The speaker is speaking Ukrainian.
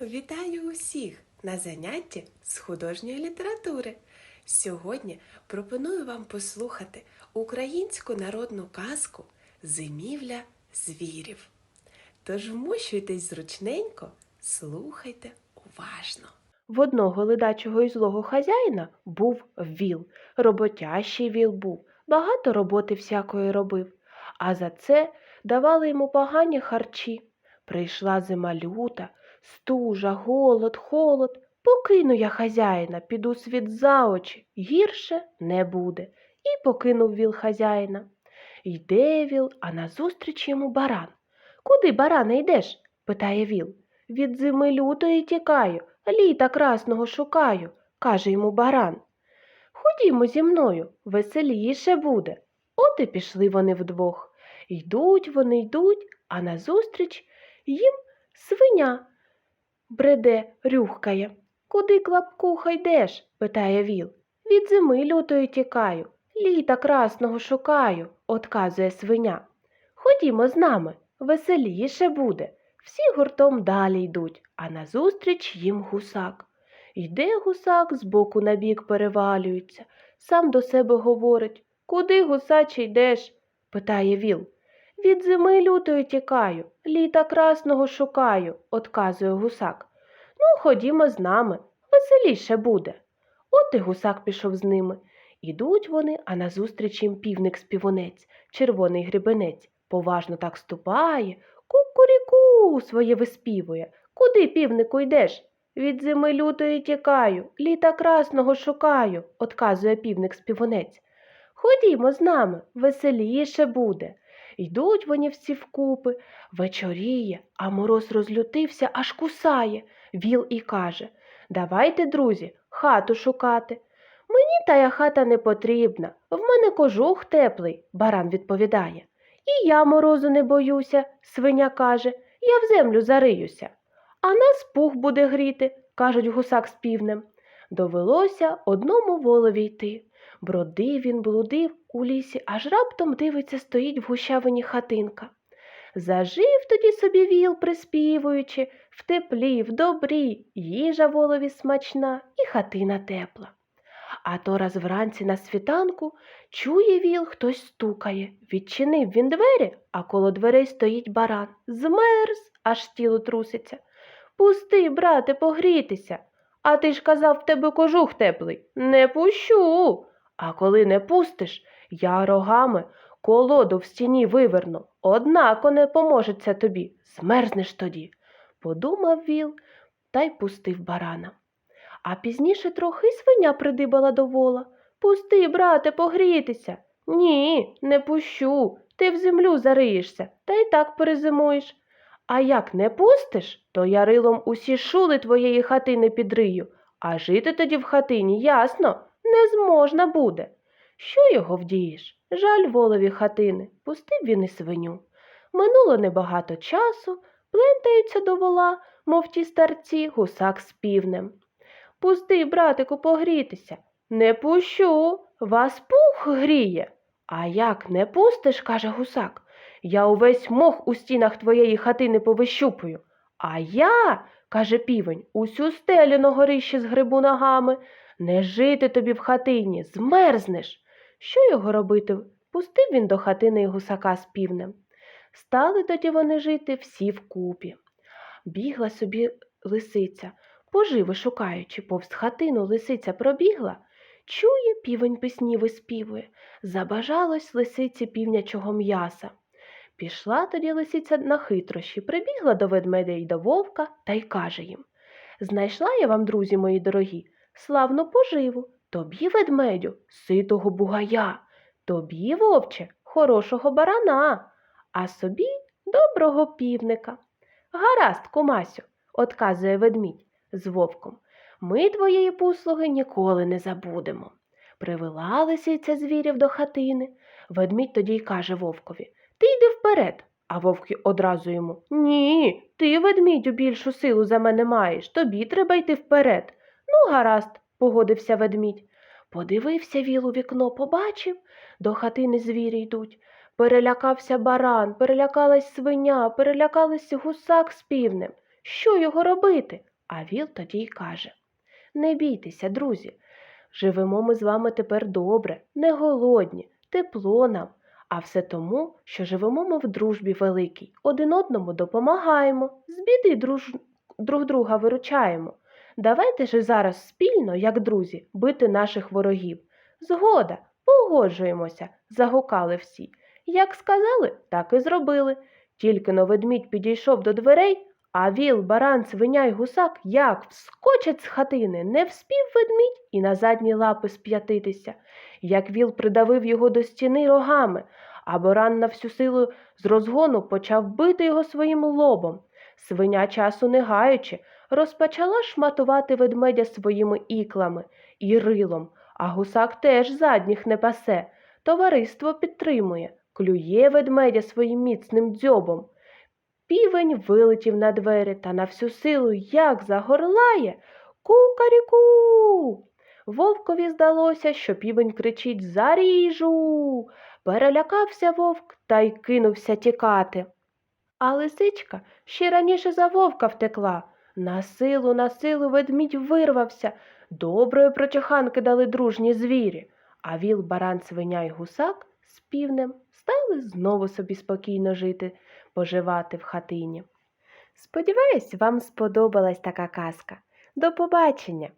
Вітаю усіх на занятті з художньої літератури. Сьогодні пропоную вам послухати українську народну казку Зимівля звірів. Тож вмощуйтесь зручненько, слухайте уважно. В одного ледачого і злого хазяїна був віл. Роботящий віл був, багато роботи всякої робив, а за це давали йому погані харчі. Прийшла зима люта, стужа, голод, холод. Покину я хазяїна, піду світ за очі, гірше не буде. І покинув віл хазяїна. Йде віл, а назустріч йому баран. Куди, баране, йдеш? питає віл. Від зими лютої тікаю, літа красного шукаю, каже йому баран. Ходімо зі мною, веселіше буде. От і пішли вони вдвох. Йдуть вони, йдуть, а назустріч їм свиня бреде, рюхкає. Куди клапкуха йдеш? питає віл. Від зими лютої тікаю, літа красного шукаю, отказує свиня. Ходімо з нами, веселіше буде. Всі гуртом далі йдуть, а назустріч їм гусак. Йде гусак, збоку на бік перевалюється, сам до себе говорить Куди, гусаче, йдеш? питає віл. Від зими лютої тікаю, літа красного шукаю, отказує гусак. Ну, ходімо з нами, веселіше буде. От і гусак пішов з ними. Ідуть вони, а назустріч їм півник співунець, червоний гребенець, поважно так ступає, кукуріку своє виспівує. Куди, півнику, йдеш? Від зими лютої тікаю, літа красного шукаю, отказує півник співунець. Ходімо з нами, веселіше буде. Йдуть вони всі вкупи, вечоріє, а мороз розлютився, аж кусає. Віл і каже Давайте, друзі, хату шукати. Мені тая хата не потрібна, в мене кожух теплий, баран відповідає. І я морозу не боюся, свиня каже, я в землю зариюся. А нас пух буде гріти, кажуть гусак з півнем. Довелося одному волові йти. Бродив він, блудив у лісі, аж раптом дивиться, стоїть в гущавині хатинка. Зажив тоді собі віл, приспівуючи, в теплі, в добрі, їжа волові смачна і хатина тепла. А то раз вранці на світанку чує віл, хтось стукає. Відчинив він двері, а коло дверей стоїть баран. Змерз, аж тіло труситься. Пусти, брате, погрітися. А ти ж казав, в тебе кожух теплий. Не пущу. А коли не пустиш, я рогами колоду в стіні виверну. Однако не поможеться тобі, змерзнеш тоді. Подумав віл та й пустив барана. А пізніше трохи свиня придибала до вола. Пусти, брате, погрітися. Ні, не пущу. Ти в землю зариєшся, та й так перезимуєш. А як не пустиш, то я рилом усі шули твоєї хатини підрию, а жити тоді в хатині, ясно, не зможна буде. Що його вдієш? Жаль волові хатини, пустив він і свиню. Минуло небагато часу, плентаються до вола, мов ті старці, гусак з півнем. Пусти, братику, погрітися. Не пущу, вас пух гріє. А як не пустиш, каже гусак, я увесь мох у стінах твоєї хатини повищупую. А я, каже півень, усю стелю на горищі згребу ногами. Не жити тобі в хатині, змерзнеш. Що його робити? Пустив він до хатини й гусака з півнем. Стали тоді вони жити всі вкупі. Бігла собі лисиця, поживи шукаючи, повз хатину лисиця пробігла. Чує, півень пісні виспівує, забажалось лисиці півнячого м'яса. Пішла тоді лисиця на хитрощі, прибігла до ведмедя й до вовка та й каже їм Знайшла я вам, друзі мої дорогі, славну поживу, тобі, ведмедю, ситого бугая, тобі, вовче, хорошого барана, а собі доброго півника. Гаразд, кумасю, отказує ведмідь з вовком. Ми твоєї послуги ніколи не забудемо. Привела лисиця звірів до хатини. Ведмідь тоді й каже вовкові Ти йди вперед. А вовк одразу йому Ні, ти, ведмідю, більшу силу за мене маєш, тобі треба йти вперед. Ну, гаразд, погодився ведмідь. Подивився віл у вікно, побачив, до хатини звірі йдуть. Перелякався баран, перелякалась свиня, перелякалась гусак з півнем. що його робити. А віл тоді й каже Не бійтеся, друзі. Живемо ми з вами тепер добре, не голодні, тепло нам. А все тому, що живемо ми в дружбі великій, один одному допомагаємо, з біди друж... друг друга виручаємо. Давайте ж зараз спільно, як друзі, бити наших ворогів. Згода, погоджуємося, загукали всі. Як сказали, так і зробили. Тільки но ведмідь підійшов до дверей, а віл, баран, свиня й гусак як вскочать з хатини, не вспів ведмідь і на задні лапи сп'ятитися. Як віл придавив його до стіни рогами, а баран на всю силу з розгону почав бити його своїм лобом. Свиня часу не гаючи, розпочала шматувати ведмедя своїми іклами і рилом, а гусак теж задніх не пасе. Товариство підтримує, клює ведмедя своїм міцним дзьобом. Півень вилетів на двері та на всю силу як загорлає Кукаріку. Вовкові здалося, що півень кричить Заріжу. Перелякався вовк та й кинувся тікати. А лисичка ще раніше за вовка втекла. На силу, на силу ведмідь вирвався. Доброї прочаханки дали дружні звірі. А віл, баран, свиня й гусак з півнем стали знову собі спокійно жити, поживати в хатині. Сподіваюсь, вам сподобалась така казка. До побачення!